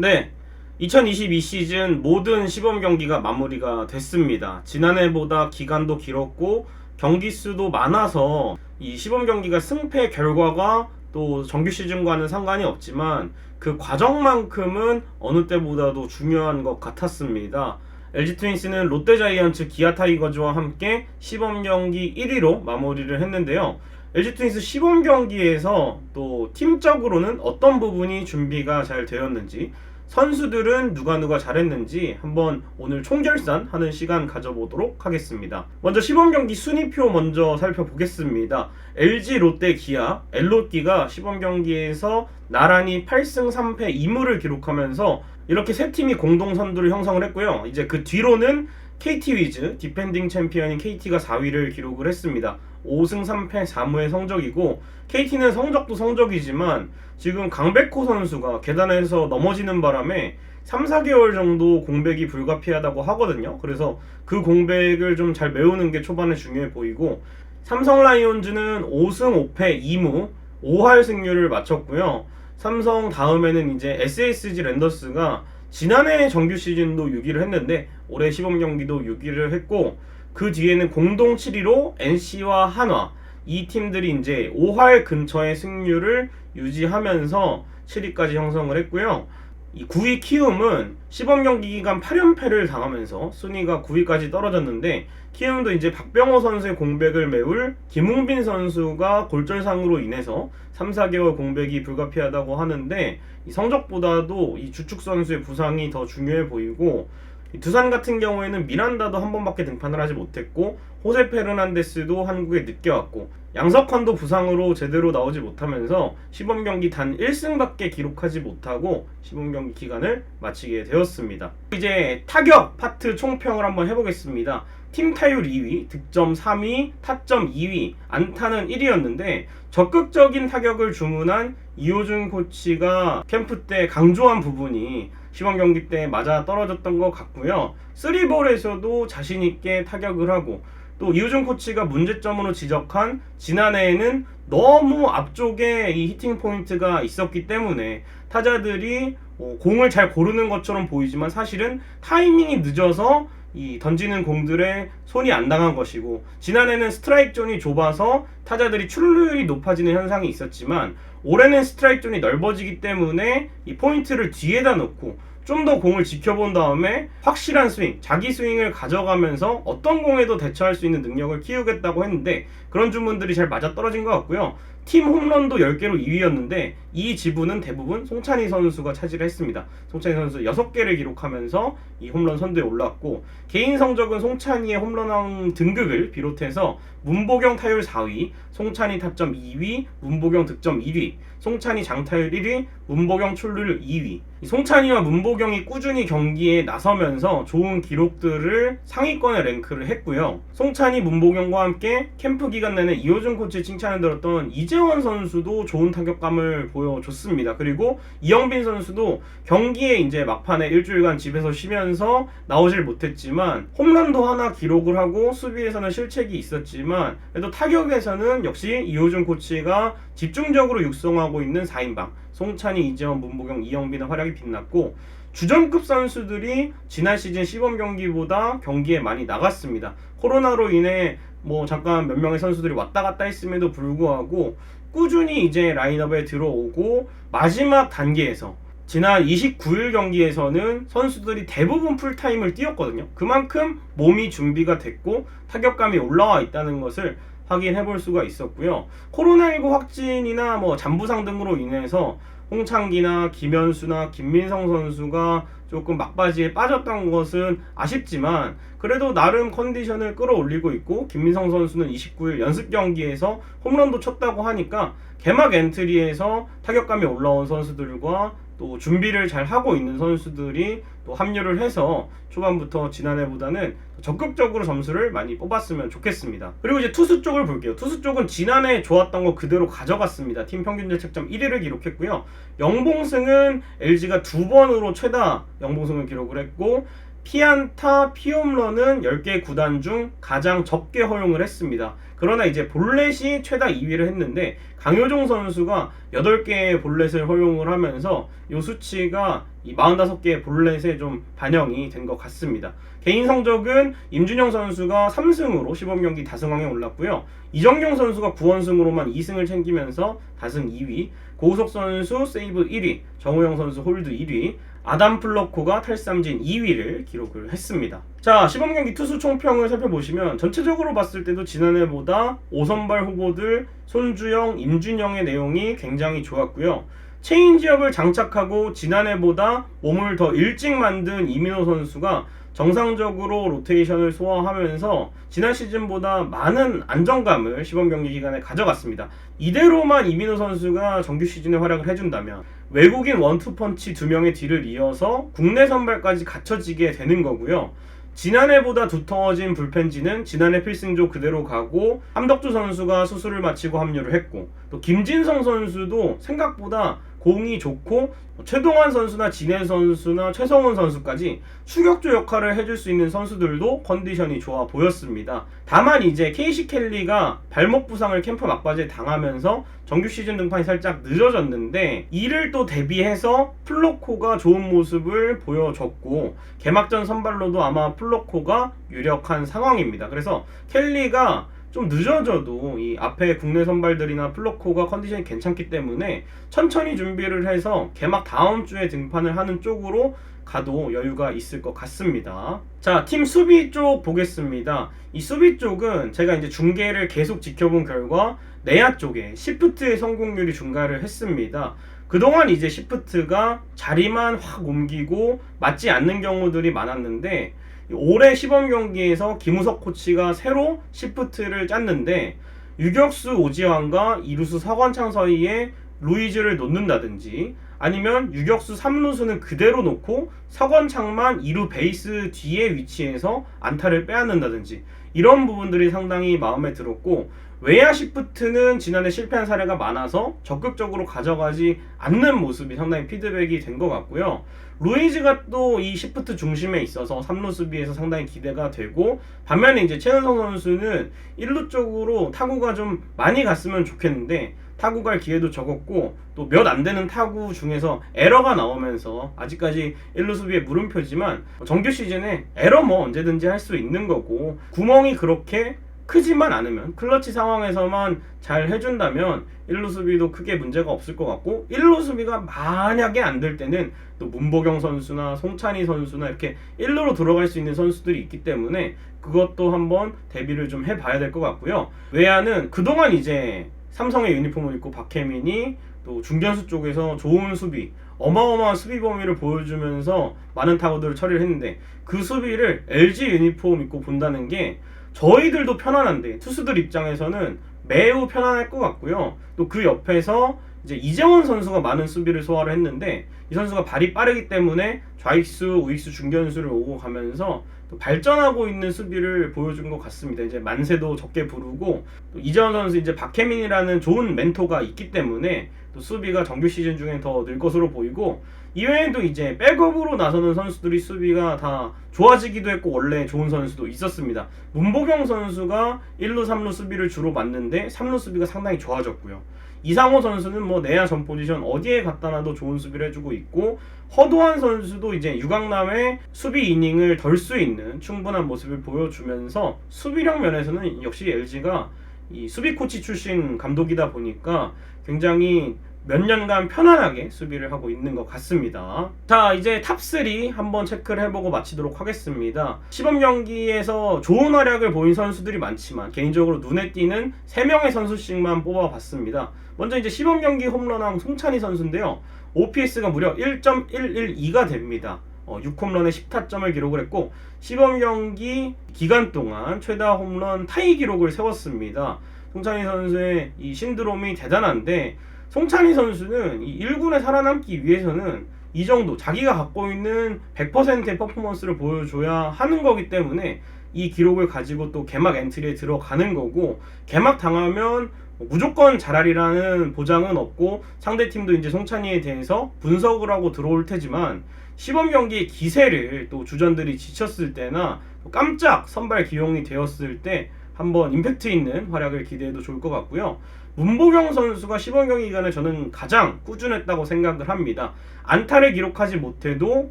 네. 2022 시즌 모든 시범 경기가 마무리가 됐습니다. 지난해보다 기간도 길었고 경기 수도 많아서 이 시범 경기가 승패 결과가 또 정규 시즌과는 상관이 없지만 그 과정만큼은 어느 때보다도 중요한 것 같았습니다. LG 트윈스는 롯데 자이언츠 기아 타이거즈와 함께 시범 경기 1위로 마무리를 했는데요. LG 트윈스 시범 경기에서 또 팀적으로는 어떤 부분이 준비가 잘 되었는지 선수들은 누가 누가 잘했는지 한번 오늘 총결산 하는 시간 가져보도록 하겠습니다. 먼저 시범 경기 순위표 먼저 살펴보겠습니다. LG, 롯데, 기아, 엘롯기가 시범 경기에서 나란히 8승 3패 2무를 기록하면서 이렇게 세 팀이 공동 선두를 형성을 했고요. 이제 그 뒤로는 KT 위즈 디펜딩 챔피언인 KT가 4위를 기록을 했습니다. 5승 3패 4무의 성적이고 KT는 성적도 성적이지만 지금 강백호 선수가 계단에서 넘어지는 바람에 3, 4개월 정도 공백이 불가피하다고 하거든요. 그래서 그 공백을 좀 잘 메우는 게 초반에 중요해 보이고 삼성 라이온즈는 5승 5패 2무 5할 승률을 마쳤고요. 삼성 다음에는 이제 SSG 랜더스가 지난해 정규 시즌도 6위를 했는데 올해 시범 경기도 6위를 했고 그 뒤에는 공동 7위로 NC와 한화 이 팀들이 이제 5할 근처의 승률을 유지하면서 7위까지 형성을 했고요. 이 9위 키움은 시범 경기 기간 8연패를 당하면서 순위가 9위까지 떨어졌는데 키움도 이제 박병호 선수의 공백을 메울 김웅빈 선수가 골절상으로 인해서 3, 4개월 공백이 불가피하다고 하는데 이 성적보다도 이 주축 선수의 부상이 더 중요해 보이고 이 두산 같은 경우에는 미란다도 한 번밖에 등판을 하지 못했고 호세 페르난데스도 한국에 늦게 왔고 양석환도 부상으로 제대로 나오지 못하면서 시범 경기 단 1승밖에 기록하지 못하고 시범 경기 기간을 마치게 되었습니다. 이제 타격 파트 총평을 한번 해보겠습니다. 팀 타율 2위, 득점 3위, 타점 2위, 안타는 1위였는데 적극적인 타격을 주문한 이호준 코치가 캠프 때 강조한 부분이 시범 경기 때 맞아 떨어졌던 것 같고요. 쓰리볼에서도 자신 있게 타격을 하고 또 이우준 코치가 문제점으로 지적한 지난해에는 너무 앞쪽에 이 히팅 포인트가 있었기 때문에 타자들이 어, 공을 잘 고르는 것처럼 보이지만 사실은 타이밍이 늦어서 이 던지는 공들에 손이 안 당한 것이고 지난해는 스트라이크 존이 좁아서 타자들이 출루율이 높아지는 현상이 있었지만 올해는 스트라이크 존이 넓어지기 때문에 이 포인트를 뒤에다 놓고 좀 더 공을 지켜본 다음에 확실한 스윙, 자기 스윙을 가져가면서 어떤 공에도 대처할 수 있는 능력을 키우겠다고 했는데 그런 주문들이 잘 맞아 떨어진 것 같고요. 팀 홈런도 10개로 2위였는데 이 지분은 대부분 송찬희 선수가 차지를 했습니다. 송찬희 선수 6개를 기록하면서 이 홈런 선두에 올랐고 개인 성적은 송찬희의 홈런왕 등극을 비롯해서 문보경 타율 4위, 송찬희 타점 2위, 문보경 득점 1위, 송찬희 장타율 1위, 문보경 출루율 2위. 이 송찬희와 문보경이 꾸준히 경기에 나서면서 좋은 기록들을 상위권에 랭크를 했고요. 송찬희, 문보경과 함께 캠프 기간 내내 이호준 코치 칭찬을 들었던 이재원 선수도 좋은 타격감을 보여줬습니다. 그리고 이영빈 선수도 경기에 이제 막판에 일주일간 집에서 쉬면서 나오질 못했지만 홈런도 하나 기록을 하고 수비에서는 실책이 있었지만 그래도 타격에서는 역시 이호준 코치가 집중적으로 육성하고 있는 4인방 송찬희, 이재원, 문보경, 이영빈의 활약이 빛났고 주전급 선수들이 지난 시즌 시범 경기보다 경기에 많이 나갔습니다. 코로나로 인해 뭐 잠깐 몇 명의 선수들이 왔다 갔다 했음에도 불구하고 꾸준히 이제 라인업에 들어오고 마지막 단계에서 지난 29일 경기에서는 선수들이 대부분 풀타임을 뛰었거든요. 그만큼 몸이 준비가 됐고 타격감이 올라와 있다는 것을 확인해 볼 수가 있었고요. 코로나19 확진이나 뭐 잔부상 등으로 인해서 홍창기나 김현수나 김민성 선수가 조금 막바지에 빠졌던 것은 아쉽지만 그래도 나름 컨디션을 끌어올리고 있고 김민성 선수는 29일 연습 경기에서 홈런도 쳤다고 하니까 개막 엔트리에서 타격감이 올라온 선수들과 또 준비를 잘 하고 있는 선수들이 또 합류를 해서 초반부터 지난해보다는 적극적으로 점수를 많이 뽑았으면 좋겠습니다. 그리고 이제 투수 쪽을 볼게요. 투수 쪽은 지난해 좋았던 거 그대로 가져갔습니다. 팀 평균 자책점 1위를 기록했고요. 영봉승은 LG가 두 번으로 최다 영봉승을 기록을 했고 피안타, 피홈런은 10개 구단 중 가장 적게 허용을 했습니다. 그러나 이제 볼넷이 최다 2위를 했는데 강효종 선수가 8개의 볼넷을 허용을 하면서 이 수치가 이 45개의 볼넷에 좀 반영이 된 것 같습니다. 개인 성적은 임준영 선수가 3승으로 시범 경기 다승왕에 올랐고요. 이정경 선수가 9원승으로만 2승을 챙기면서 다승 2위, 고우석 선수 세이브 1위, 정우영 선수 홀드 1위, 아담 플러코가 탈삼진 2위를 기록을 했습니다. 자, 시범 경기 투수 총평을 살펴보시면 전체적으로 봤을 때도 지난해보다 5선발 후보들 손주영, 임준영의 내용이 굉장히 좋았고요. 체인지업을 장착하고 지난해보다 몸을 더 일찍 만든 이민호 선수가 정상적으로 로테이션을 소화하면서 지난 시즌보다 많은 안정감을 시범 경기 기간에 가져갔습니다. 이대로만 이민호 선수가 정규 시즌에 활약을 해준다면 외국인 원투펀치 두 명의 뒤를 이어서 국내 선발까지 갖춰지게 되는 거고요. 지난해보다 두터워진 불펜진은 지난해 필승조 그대로 가고 함덕주 선수가 수술을 마치고 합류를 했고 또 김진성 선수도 생각보다 공이 좋고 최동환 선수나 진해 선수나 최성훈 선수까지 추격조 역할을 해줄 수 있는 선수들도 컨디션이 좋아 보였습니다. 다만 이제 케이시 켈리가 발목 부상을 캠프 막바지에 당하면서 정규 시즌 등판이 살짝 늦어졌는데 이를 또 대비해서 플로코가 좋은 모습을 보여줬고 개막전 선발로도 아마 플로코가 유력한 상황입니다. 그래서 켈리가 좀 늦어져도 이 앞에 국내 선발들이나 플로코가 컨디션이 괜찮기 때문에 천천히 준비를 해서 개막 다음 주에 등판을 하는 쪽으로 가도 여유가 있을 것 같습니다. 자, 팀 수비 쪽 보겠습니다. 이 수비 쪽은 제가 이제 중계를 계속 지켜본 결과 내야 쪽에 시프트의 성공률이 증가를 했습니다. 그동안 이제 시프트가 자리만 확 옮기고 맞지 않는 경우들이 많았는데 올해 시범 경기에서 김우석 코치가 새로 시프트를 짰는데 유격수 오지환과 이루수 서건창 사이에 루이즈를 놓는다든지 아니면 유격수 3루수는 그대로 놓고 서건창만 2루 베이스 뒤에 위치해서 안타를 빼앗는다든지 이런 부분들이 상당히 마음에 들었고 외야 시프트는 지난해 실패한 사례가 많아서 적극적으로 가져가지 않는 모습이 상당히 피드백이 된 것 같고요. 루이즈가 또 이 시프트 중심에 있어서 3루 수비에서 상당히 기대가 되고 반면에 이제 최은성 선수는 1루 쪽으로 타구가 좀 많이 갔으면 좋겠는데 타구 갈 기회도 적었고 또 몇 안 되는 타구 중에서 에러가 나오면서 아직까지 1루 수비에 물음표지만 정규 시즌에 에러 뭐 언제든지 할 수 있는 거고 구멍이 그렇게 크지만 않으면 클러치 상황에서만 잘 해준다면 1루 수비도 크게 문제가 없을 것 같고 1루 수비가 만약에 안 될 때는 또 문보경 선수나 송찬희 선수나 이렇게 1루로 들어갈 수 있는 선수들이 있기 때문에 그것도 한번 대비를 좀 해봐야 될 것 같고요. 외야는 그동안 이제 삼성의 유니폼을 입고 박혜민이 또 중견수 쪽에서 좋은 수비 어마어마한 수비 범위를 보여주면서 많은 타구들을 처리를 했는데 그 수비를 LG 유니폼 입고 본다는 게 저희들도 편안한데 투수들 입장에서는 매우 편안할 것 같고요. 또 그 옆에서 이제 이재원 선수가 많은 수비를 소화를 했는데 이 선수가 발이 빠르기 때문에 좌익수, 우익수, 중견수를 오고 가면서 또 발전하고 있는 수비를 보여준 것 같습니다. 이제 만세도 적게 부르고 또 이재원 선수 이제 박혜민이라는 좋은 멘토가 있기 때문에 또 수비가 정규 시즌 중에 더늘 것으로 보이고 이외에도 이제 백업으로 나서는 선수들이 수비가 다 좋아지기도 했고 원래 좋은 선수도 있었습니다. 문보경 선수가 1루, 3루 수비를 주로 맡는데 3루 수비가 상당히 좋아졌고요. 이상호 선수는 뭐 내야 전 포지션 어디에 갖다 놔도 좋은 수비를 해주고 있고 허도한 선수도 이제 유강남의 수비 이닝을 덜 수 있는 충분한 모습을 보여주면서 수비력 면에서는 역시 LG가 이 수비 코치 출신 감독이다 보니까 굉장히 몇 년간 편안하게 수비를 하고 있는 것 같습니다. 자, 이제 탑3 한번 체크를 해보고 마치도록 하겠습니다. 시범 경기에서 좋은 활약을 보인 선수들이 많지만 개인적으로 눈에 띄는 3명의 선수씩만 뽑아봤습니다. 먼저 이제 시범 경기 홈런왕 송찬희 선수인데요. OPS가 무려 1.112가 됩니다. 어, 6홈런에 10타점을 기록을 했고 시범 경기 기간 동안 최다 홈런 타이 기록을 세웠습니다. 송찬희 선수의 이 신드롬이 대단한데 송찬희 선수는 이 1군에 살아남기 위해서는 이 정도 자기가 갖고 있는 100%의 퍼포먼스를 보여줘야 하는 거기 때문에 이 기록을 가지고 또 개막 엔트리에 들어가는 거고 개막 당하면 무조건 잘하리라는 보장은 없고 상대 팀도 이제 송찬희에 대해서 분석을 하고 들어올 테지만 시범 경기의 기세를 또 주전들이 지쳤을 때나 또 깜짝 선발 기용이 되었을 때 한번 임팩트 있는 활약을 기대해도 좋을 것 같고요. 문보경 선수가 시범 경기 기간에 저는 가장 꾸준했다고 생각을 합니다. 안타를 기록하지 못해도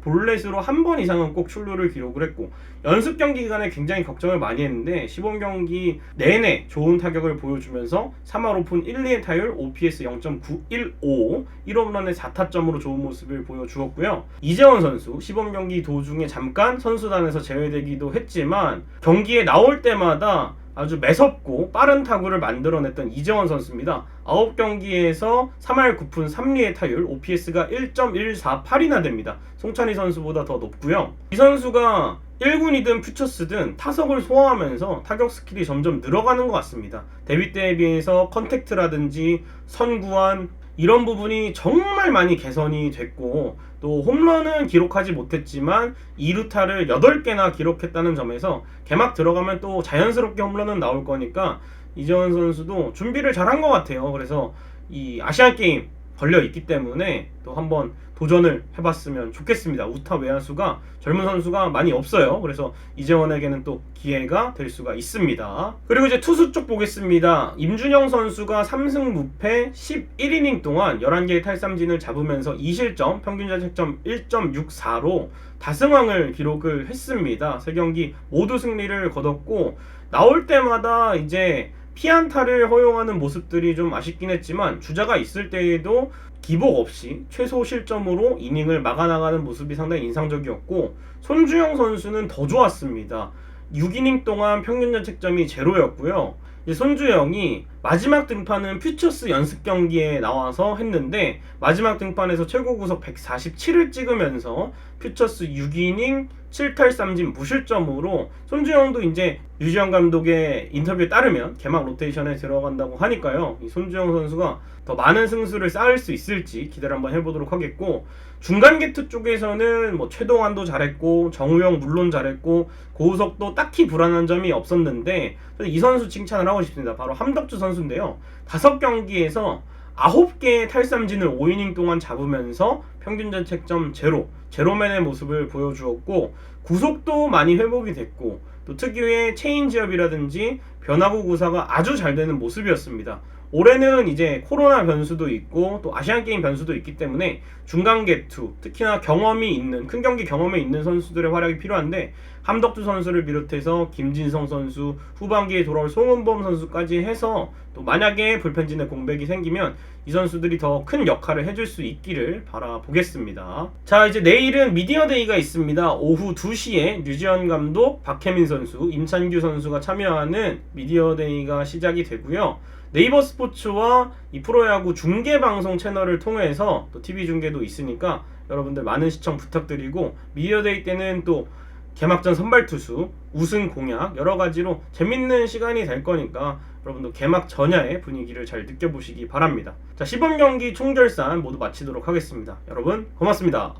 볼넷으로 한 번 이상은 꼭 출루를 기록을 했고 연습 경기 기간에 굉장히 걱정을 많이 했는데 시범 경기 내내 좋은 타격을 보여주면서 3할 오픈 1, 2의 타율 OPS 0.915 1홈런에 4타점으로 좋은 모습을 보여주었고요. 이재원 선수 시범 경기 도중에 잠깐 선수단에서 제외되기도 했지만 경기에 나올 때마다 아주 매섭고 빠른 타구를 만들어냈던 이재원 선수입니다. 9경기에서 3할 9푼 3리의 타율, OPS가 1.148이나 됩니다. 송찬희 선수보다 더 높고요. 이 선수가 1군이든 퓨처스든 타석을 소화하면서 타격 스킬이 점점 늘어가는 것 같습니다. 데뷔 때에 비해서 컨택트라든지 선구안 이런 부분이 정말 많이 개선이 됐고 또 홈런은 기록하지 못했지만 2루타를 8개나 기록했다는 점에서 개막 들어가면 또 자연스럽게 홈런은 나올 거니까 이재원 선수도 준비를 잘한 것 같아요. 그래서 이 아시안 게임 걸려 있기 때문에 또 한번 도전을 해봤으면 좋겠습니다. 우타 외야수가 젊은 선수가 많이 없어요. 그래서 이재원에게는 또 기회가 될 수가 있습니다. 그리고 이제 투수 쪽 보겠습니다. 임준영 선수가 3승 무패 11이닝 동안 11개의 탈삼진을 잡으면서 2실점, 평균 자책점 1.64로 다승왕을 기록을 했습니다. 세 경기 모두 승리를 거뒀고 나올 때마다 이제 피안타를 허용하는 모습들이 좀 아쉽긴 했지만 주자가 있을 때에도 기복 없이 최소 실점으로 이닝을 막아나가는 모습이 상당히 인상적이었고 손주영 선수는 더 좋았습니다. 6이닝 동안 평균 자책점이 제로였고요. 손주영이 마지막 등판은 퓨처스 연습 경기에 나와서 했는데 마지막 등판에서 최고 구속 147을 찍으면서 퓨처스 6이닝 7탈 3진 무실점으로 손주영도 이제 유지영 감독의 인터뷰에 따르면 개막 로테이션에 들어간다고 하니까요. 이 손주영 선수가 더 많은 승수를 쌓을 수 있을지 기대를 한번 해보도록 하겠고 중간 게투 쪽에서는 뭐 최동환도 잘했고 정우영 물론 잘했고 고우석도 딱히 불안한 점이 없었는데 이 선수 칭찬을 하고 싶습니다. 바로 함덕주 선수 인데요. 다섯 경기에서 9개의 탈삼진을 5이닝 동안 잡으면서 평균 자책점 제로, 제로맨의 모습을 보여주었고 구속도 많이 회복이 됐고 또 특유의 체인지업이라든지 변화구 구사가 아주 잘 되는 모습이었습니다. 올해는 이제 코로나 변수도 있고 또 아시안 게임 변수도 있기 때문에 중간 개투 특히나 경험이 있는 큰 경기 경험이 있는 선수들의 활약이 필요한데 함덕주 선수를 비롯해서 김진성 선수 후반기에 돌아올 송은범 선수까지 해서 또 만약에 불펜진의 공백이 생기면 이 선수들이 더 큰 역할을 해줄 수 있기를 바라보겠습니다. 자 이제 내일은 미디어 데이가 있습니다. 오후 2시에 류지현 감독, 박혜민 선수, 임찬규 선수가 참여하는 미디어 데이가 시작이 되고요. 네이버 스포츠와 이 프로야구 중계 방송 채널을 통해서 또 TV 중계도 있으니까 여러분들 많은 시청 부탁드리고 미디어데이 때는 또 개막전 선발 투수, 우승 공약 여러 가지로 재밌는 시간이 될 거니까 여러분도 개막 전야의 분위기를 잘 느껴보시기 바랍니다. 자 시범 경기 총결산 모두 마치도록 하겠습니다. 여러분 고맙습니다.